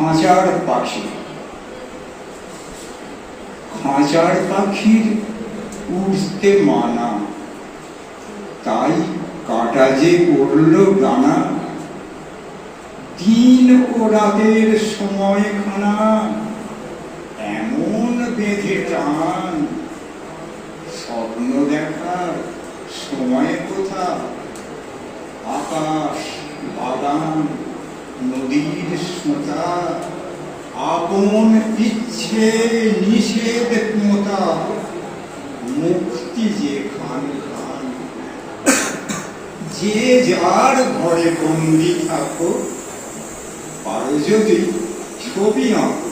খাঁচার পাখি। খাঁচার পাখির উড়তে মানা। তাই কাটা যে করল ডানা দিন ও রাতের সময়খানা এমন বেঁধে টান। স্বপ্ন দেখার সময় কোথা আকাশ, বাগান, নদীর সুতা। আপন ইচ্ছে নিষেধ মোতা মুক্তি যে খান খান। যে যার ঘরে বন্দি থাকো, পারো যদি ছবি আঁকো,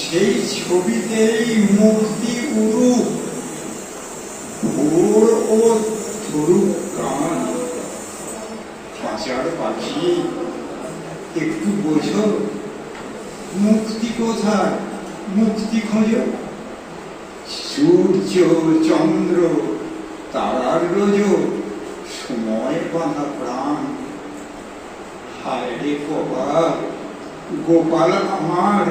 সেই ছবিতেই মুক্তি উরুপ ভোর ও ধরুক গান খাঁচার পাখি একটু বোঝো। মুক্তি কোথায়? মুক্তি খোঁজো। সূর্য, চন্দ্র, তারার রোজ, সময় বাঁধা প্রাণ। হায় রে গোপাল আমার,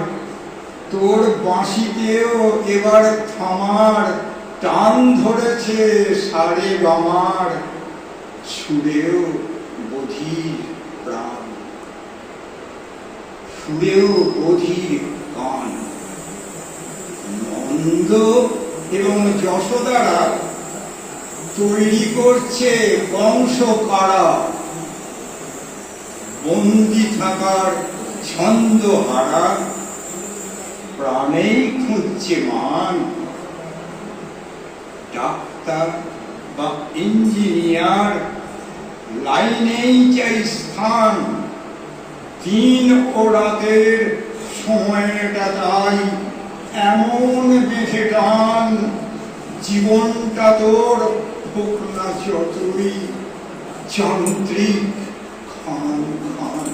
তোর বাঁশিতেও এবার থামার টান ধরেছে সারে বামার সুরেও বধির প্রাণ সুরেও বধির গান নন্দ এবং যশোদারা তৈরি করছে বংশ কারা বন্দি থাকার ছন্দ হারা, প্রাণেই খুঁজছে মান। ডাক্তার বা ইঞ্জিনিয়ার, লাইনেই চাই স্থান। দিন ও রাতের সময়টা তাই এমন বেঁধে টান, জীবনটা তোর বকুলা চতুরী যান্ত্রিক খান খান।